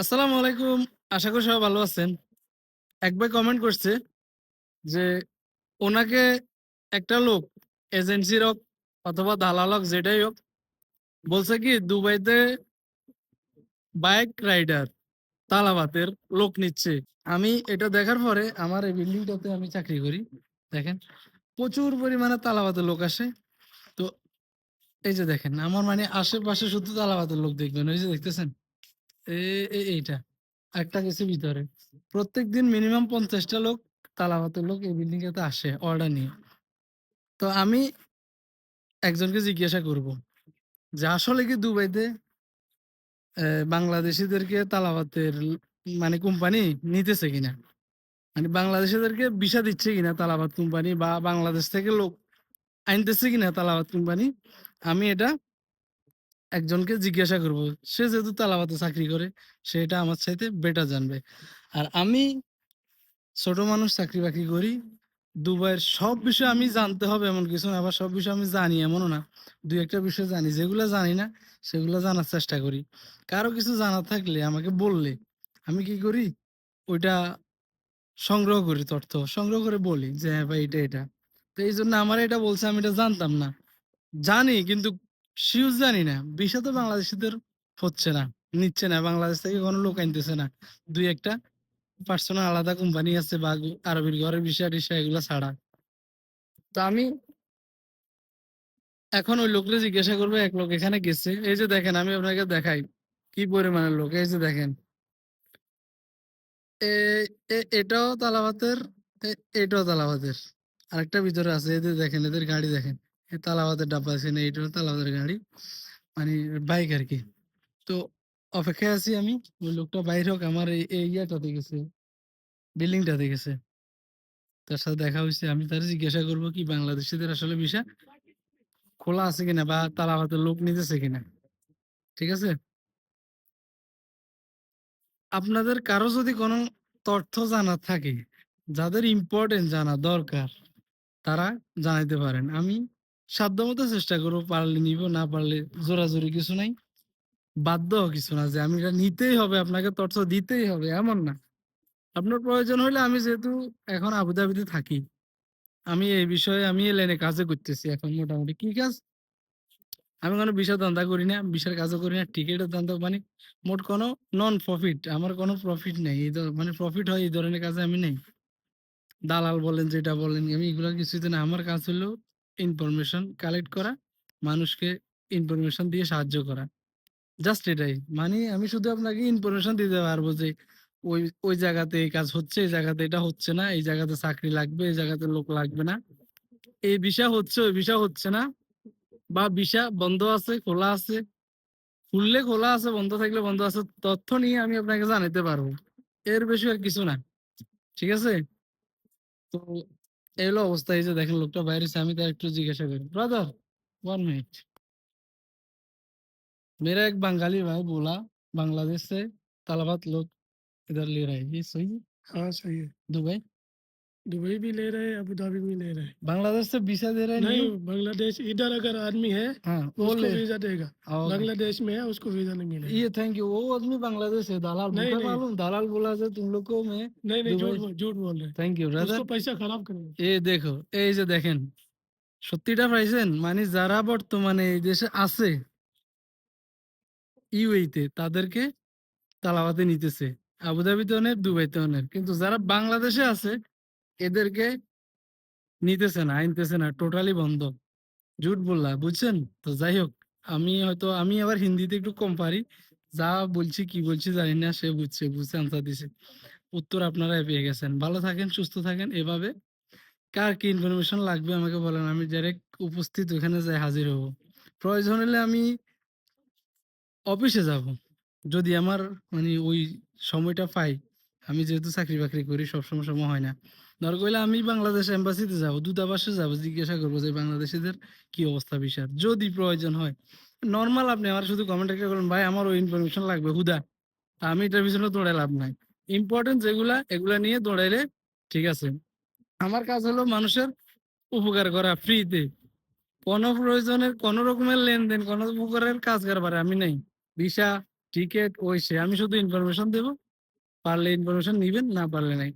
আসসালামু আলাইকুম। আশা করি সবাই ভালো আছেন। এক ভাই কমেন্ট করছে যে, ওনাকে একটা লোক এজেন্সির হোক অথবা দালাল হোক যেটাই হোক, বলছে কি দুবাইতে বাইক রাইডার, তালাবাতের লোক নিচ্ছে। আমি এটা দেখার পরে আমার এই বিল্ডিংটাতে আমি চাকরি করি। দেখেন প্রচুর পরিমাণে তালাবাতের লোক আসে। তো এই যে দেখেন আমার মানে আশেপাশে শুধু তালাবাতের লোক দেখবেন। ওই যে দেখতেছেন? এইটা। একটা ভিতরে। মিনিমাম ৫০ টা লোক তালাবাতের লোক এই বিল্ডিং এতে আসে অর্ডার নিয়ে। তো আমি একজনকে জিজ্ঞাসা করব যে, আসলে কি দুবাইতে অ্যা বাংলাদেশীদেরকে তালাবাতের মানে কোম্পানি নিতেছে কিনা? মানে বাংলাদেশীদেরকে ভিসা দিচ্ছে কিনা তালাবাত কোম্পানি বা বাংলাদেশ থেকে লোক আনতেছে কিনা তালাবাত কোম্পানি? আমি এটা একজনকে জিজ্ঞাসা করব। সে যেহেতু তালাবাতে চাকরি করে সেটা আমার চাইতে বেটার জানবে। আর আমি ছোট মানুষ চাকরি-বাকরি করি। দুবাইয়ের সব বিষয় আমি জানতে হবে এমন কিছু না। আবার সব বিষয় আমি জানি এমনও না। ২-১ বিষয় জানি। যেগুলা জানি না সেগুলা জানার চেষ্টা করি। কারও কিছু জানা থাকলে আমাকে বললে আমি কি করি? ওইটা সংগ্রহ করি তথ্য। সংগ্রহ করে বলি যে, "হ্যাঁ ভাই এটা, এটা।" তো এই জন্য আমার এটা বলছে আমি এটা জানতাম না। জানি কিন্তু সিউর জানি না। ভিসা তো বাংলাদেশীদের হচ্ছে না, নিচ্ছে না। বাংলাদেশ থেকে কোনো লোক আনতেছে না। দুই একটা পার্সোনাল আলাদা কোম্পানি আছে বা আরবির ঘরের ভিসা-টিসা এগুলা ছাড়া। তো আমি এখন ওই লোকরে জিজ্ঞাসা করব এক লোক এখানে গেছে। এই যে দেখেন আমি আপনাকে দেখাই। কি পরিমাণের লোক। এই যে দেখেন। এটাও তালাবাতের, এটাও তালাবাতের। আরেকটা ভিতরে আছে। এদের দেখেন, এদের গাড়ি দেখেন। এ তালাবাতের ডাব্বা আছে না এটাও তালাবাতের গাড়ি। মানে বাইক আর কি তো অপেক্ষায় আছি আমি। ওই লোকটা বাইর হোক আমার এই ইয়াটাতে গেছে। বিল্ডিংটাতে গেছে। তার সাথে দেখা হইছে। আমি তার জিজ্ঞাসা করব কি বাংলাদেশীদের আসলে ভিসা খোলা আছে কিনা বা তালাবাতের লোক নিতেছে কিনা। ঠিক আছে? আপনাদের কারও যদি কোনো তথ্য জানা থাকে, যাদের ইম্পর্টেন্ট জানা দরকার, তারা জানাইতে পারেন। আমি সাধ্যমত চেষ্টা করব পারলে নিবো, না পারলে জোরাজুরি কিছু নাই। বাধ্য কিছু না যে আমি এটা নিতেই হবে, আপনাকে তথ্য দিতেই হবে, এমন না। আপনার প্রয়োজন হইলে আমি যেহেতু এখন আবুধাবিতে থাকি, আমি এই বিষয়ে আমি এই লাইনে কাজও করতেছি এখন মোটামুটি। কি কাজ? আমি কোনো বিষয় ধান্দা করি না, ভিসার কাজও করি না, টিকেটের ধান্দা মানে মোট কোনো নন প্রফিট। আমার কোনো প্রফিট নেই। এই মানে প্রফিট হয় এই ধরনের কাজে আমি নেই। দালাল বলেন, যেটা বলেন আমি এগুলা কিছুতে না। আমার কাজ হলো ইনফরমেশন কালেক্ট করা, মানুষকে ইনফরমেশন দিয়ে সাহায্য করা। জাস্ট এটাই। মানে আমি শুধু আপনাকে ইনফরমেশন দিতে পারব যে ওই, ওই জায়গাতে এই কাজ হচ্ছে, এই জায়গাতে এটা হচ্ছে না, এই জায়গাতে চাকরি লাগবে, এই জায়গাতে লোক লাগবে না। এই ভিসা হচ্ছে, ওই ভিসা হচ্ছে না। বা ভিসা বন্ধ আছে, খোলা আছে। খুললে খোলা আছে, বন্ধ থাকলে বন্ধ আছে। তথ্য নিয়ে আমি আপনাকে জানাইতে পারব। এর বেশি আর কিছু না। ঠিক আছে? তো এই হলো অবস্থা। এই যে দেখেন লোকটা বাইরে আছে, আমি তার একটু জিজ্ঞাসা করি। ব্রাদার 1 मिनट मेरा एक बंगाली भाई बोला बांग्लादेश से तलबत लोग इधर ले रहे हैं, ये सही है? हाँ, सही है। दुबई? दुबई भी ले रहे हैं, अबू धाबी भी ले रहे हैं। बांग्लादेश से वीज़ा दे रहे हैं नहीं, न्यू? बांग्लादेश इधर अगर आदमी है, हाँ, वो उसको ले वीज़ा देगा। हाँ, ओके। बांग्लादेश में है, उसको वीज़ा नहीं मिलेगा। ये थैंक यू। वो आदमी बांग्लादेश है, दलाल नहीं, मुझे नहीं। मालूम दलाल बोला যে तुम लोग को मैं नहीं, नहीं, झूठ दुबई बोल झूठ बोल रहे हैं। Thank you brother. उसको पैसा खराब करेंगे। এই দেখো, এই যে দেখেন। সত্যিটা পাইছেন? মানে যারা বর্তমানে এই দেশে আছে ইউএইতে তাদেরকে তালাবাতে নিতেছে। আবুধাবিতে অনেক, দুবাইতে অনেক। কিন্তু যারা বাংলাদেশে আছে এদেরকে নিতেছে না, আনতেছে না। টোটালি বন্ধ। ঝুট বললা, বুঝছেন? তো যাই হোক, আমি হয়তো আমি আবার হিন্দিতে একটু কম পারি। যা বলছি, কি বলছি জানি না। সে বুঝছে, বুঝে আনসার দিছে। উত্তর আপনারাই পেয়ে গেছেন। ভালো থাকেন, সুস্থ থাকেন এভাবে। কার কি ইনফরমেশন লাগবে আমাকে বলেন। আমি ডাইরেক্ট উপস্থিত ওখানে যাই হাজির হব। প্রয়োজন হলে আমি অফিসে যাব। যদি আমার মানে ওই সময়টা পাই। আমি যেহেতু চাকরি-বাকরি করি সবসময় সময় হয় না। দরকার হইলে আমি বাংলাদেশ এম্বাসিতে যাব, দূতাবাসে যাব, জিজ্ঞাসা করব যে বাংলাদেশীদের কি অবস্থা ভিসার। যদি প্রয়োজন হয়। নরমাল আপনি আমার শুধু কমেন্ট একটা করবেন, ভাই আমার ওই ইনফরমেশন লাগবে হুদা। আমি এটার পিছনে দৌড়ায় লাভ নাই। ইম্পোর্টেন্ট যেগুলা এগুলা নিয়ে দৌড়াইলে ঠিক আছে। আমার কাজ হলো মানুষের উপকার করা ফ্রিতে। কোন প্রয়োজনের কোন রকমের লেনদেন, কোন উপকারের কাজ কারবারে আমি নাই। ভিসা টিকেট ওই সে আমি শুধু ইনফরমেশন দেব পারলে ইনফরমেশন নিবেন না পারলে নাই